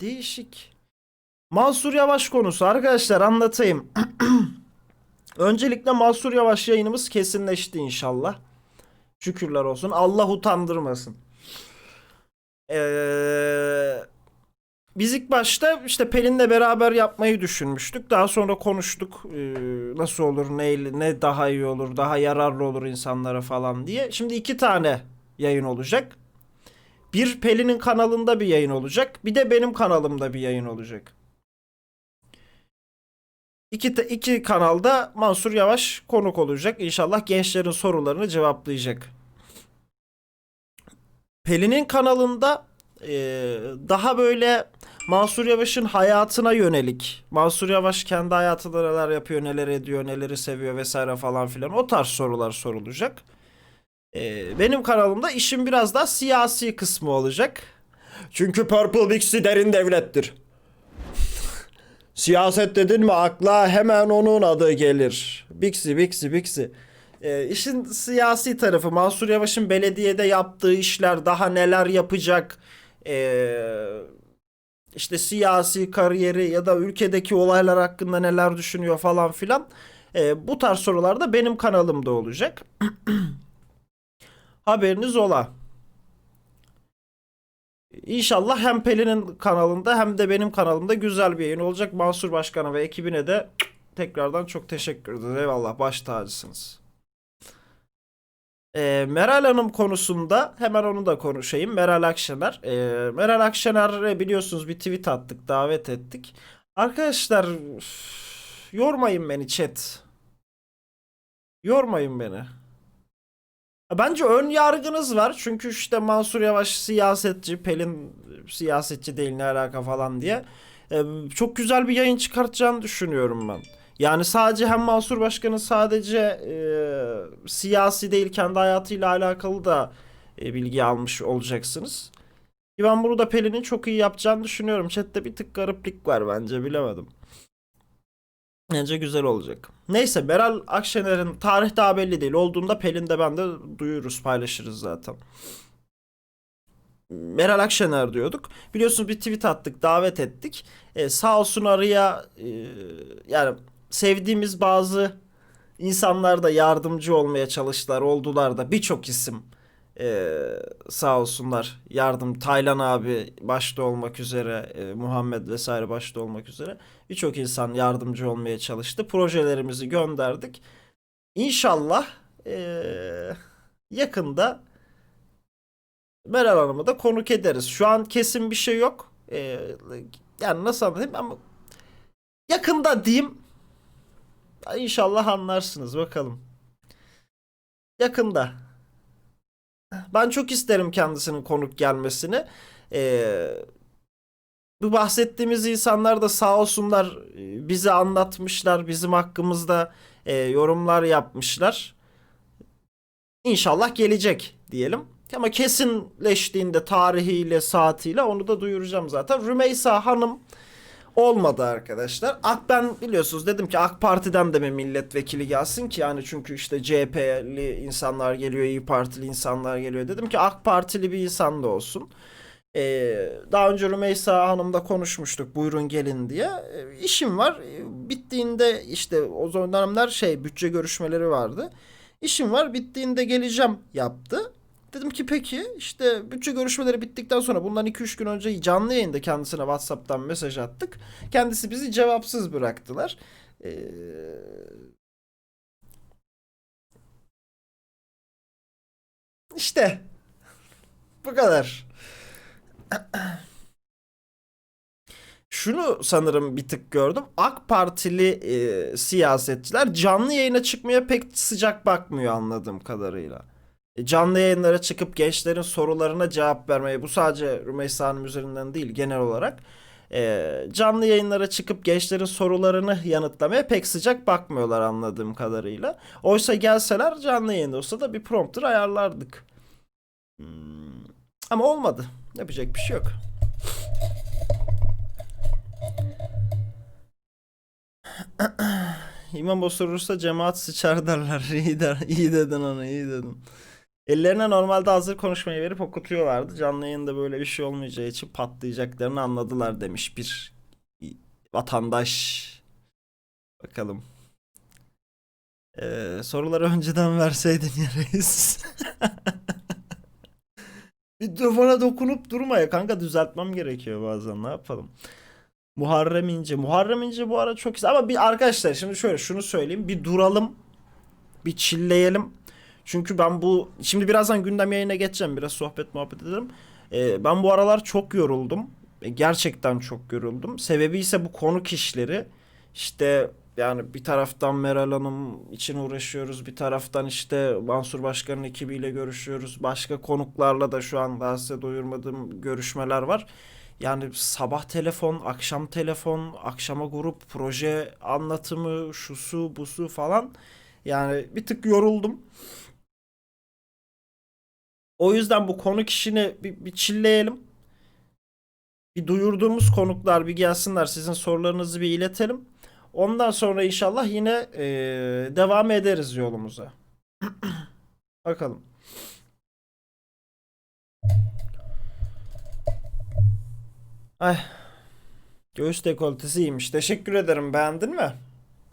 Değişik. Mansur Yavaş konusu arkadaşlar anlatayım. Öncelikle Mansur Yavaş yayınımız kesinleşti inşallah. Şükürler olsun. Allah utandırmasın. Ee, biz ilk başta işte Pelin'le beraber yapmayı düşünmüştük. Daha sonra konuştuk. Ee, nasıl olur, ne, ne daha iyi olur, daha yararlı olur insanlara falan diye. Şimdi iki tane yayın olacak. Bir Pelin'in kanalında bir yayın olacak. Bir de benim kanalımda bir yayın olacak. İki, iki kanalda Mansur Yavaş konuk olacak. İnşallah gençlerin sorularını cevaplayacak. Pelin'in kanalında e, daha böyle Mansur Yavaş'ın hayatına yönelik. Mansur Yavaş kendi hayatında neler yapıyor, neler ediyor, neleri seviyor vesaire falan filan. O tarz sorular sorulacak. E, benim kanalımda işin biraz daha siyasi kısmı olacak. Çünkü Purple Bixi derin devlettir. Siyaset dedin mi akla hemen onun adı gelir. Bixi, Bixi, Bixi. Ee, işin siyasi tarafı Mansur Yavaş'ın belediyede yaptığı işler daha neler yapacak? Ee, işte siyasi kariyeri ya da ülkedeki olaylar hakkında neler düşünüyor falan filan. Ee, bu tarz sorular da benim kanalımda olacak. Haberiniz ola. İnşallah hem Pelin'in kanalında hem de benim kanalımda güzel bir yayın olacak. Mansur Başkan'a ve ekibine de tekrardan çok teşekkür ederiz. Eyvallah baş tacısınız. Ee, Meral Hanım konusunda hemen onu da konuşayım. Meral Akşener. Ee, Meral Akşener'e biliyorsunuz bir tweet attık, davet ettik. Arkadaşlar üf, yormayın beni chat. Yormayın beni. Bence ön yargınız var. Çünkü işte Mansur Yavaş siyasetçi, Pelin siyasetçi değil ne alaka falan diye. Ee, çok güzel bir yayın çıkartacağını düşünüyorum ben. Yani sadece hem Mansur Başkan'ın sadece e, siyasi değil kendi hayatıyla alakalı da e, bilgi almış olacaksınız. Ben bunu da Pelin'in çok iyi yapacağını düşünüyorum. Chat'te bir tık gariplik var bence bilemedim. Bence güzel olacak. Neyse Meral Akşener'in tarih daha belli değil. Olduğunda Pelin'de ben de duyururuz paylaşırız zaten. Meral Akşener diyorduk. Biliyorsunuz bir tweet attık, davet ettik. Ee, sağ olsun araya e, yani sevdiğimiz bazı insanlar da yardımcı olmaya çalıştılar, oldular da birçok isim e, sağ olsunlar yardım. Taylan abi başta olmak üzere, e, Muhammed vesaire başta olmak üzere birçok insan yardımcı olmaya çalıştı. Projelerimizi gönderdik. İnşallah e, yakında Meral Hanım'ı da konuk ederiz. Şu an kesin bir şey yok. E, yani nasıl anlatayım ama yakında diyeyim. İnşallah anlarsınız bakalım. Yakında. Ben çok isterim kendisinin konuk gelmesini. Ee, bu bahsettiğimiz insanlar da sağ olsunlar e, bize anlatmışlar. Bizim hakkımızda e, yorumlar yapmışlar. İnşallah gelecek diyelim. Ama kesinleştiğinde tarihiyle saatiyle onu da duyuracağım zaten. Rümeysa Hanım olmadı arkadaşlar. AK ben biliyorsunuz dedim ki AK Parti'den de mi milletvekili gelsin ki yani çünkü işte CHP'li insanlar geliyor, İyi Partili insanlar geliyor. Dedim ki AK Partili bir insan da olsun. Ee, daha önce Rümeysa Hanım'la konuşmuştuk buyurun gelin diye. Ee, işim var. Ee, Bittiğinde işte o dönemler şey bütçe görüşmeleri vardı. İşim var bittiğinde geleceğim yaptı. Dedim ki peki işte bütçe görüşmeleri bittikten sonra bundan 2-3 gün önce canlı yayında kendisine WhatsApp'tan mesaj attık. Kendisi bizi cevapsız bıraktılar. Ee, işte bu kadar. Şunu sanırım bir tık gördüm. AK Partili e, siyasetçiler canlı yayına çıkmaya pek sıcak bakmıyor anladığım kadarıyla. E, Canlı yayınlara çıkıp gençlerin sorularına cevap vermeye bu sadece Rümeysa Hanım üzerinden değil genel olarak e, canlı yayınlara çıkıp gençlerin sorularını yanıtlamaya pek sıcak bakmıyorlar anladığım kadarıyla. Oysa gelseler canlı yayında olsa da bir prompter ayarlardık. Hmm, Ama olmadı. Yapacak bir şey yok. İmam osurursa cemaat sıçar derler. İyi, der, iyi dedin onu iyi dedin. Ellerine normalde hazır konuşmayı verip okutuyorlardı. Canlı yayında böyle bir şey olmayacağı için patlayacaklarını anladılar demiş bir vatandaş. Bakalım. Ee, soruları önceden verseydin ya reis. Mikrofona dokunup durma ya kanka düzeltmem gerekiyor bazen ne yapalım. Muharrem İnce. Muharrem İnce bu ara çok ama bir arkadaşlar şimdi şöyle şunu söyleyeyim bir duralım bir çilleyelim. Çünkü ben bu şimdi birazdan gündem yayına geçeceğim biraz sohbet muhabbet edelim. Ee, ben bu aralar çok yoruldum. E, Gerçekten çok yoruldum. Sebebi ise bu konuk işleri. İşte yani bir taraftan Meral Hanım için uğraşıyoruz. Bir taraftan işte Mansur Başkan'ın ekibiyle görüşüyoruz. Başka konuklarla da şu an daha size doyurmadığım görüşmeler var. Yani sabah telefon, akşam telefon, akşama grup, proje anlatımı, şusu, busu falan. Yani bir tık yoruldum. O yüzden bu konuk işini bir, bir çilleyelim. Bir duyurduğumuz konuklar bir gelsinler. Sizin sorularınızı bir iletelim. Ondan sonra inşallah yine eee, devam ederiz yolumuza. Bakalım. Ay. Göğüs dekoltesi iyiymiş. Teşekkür ederim. Beğendin mi?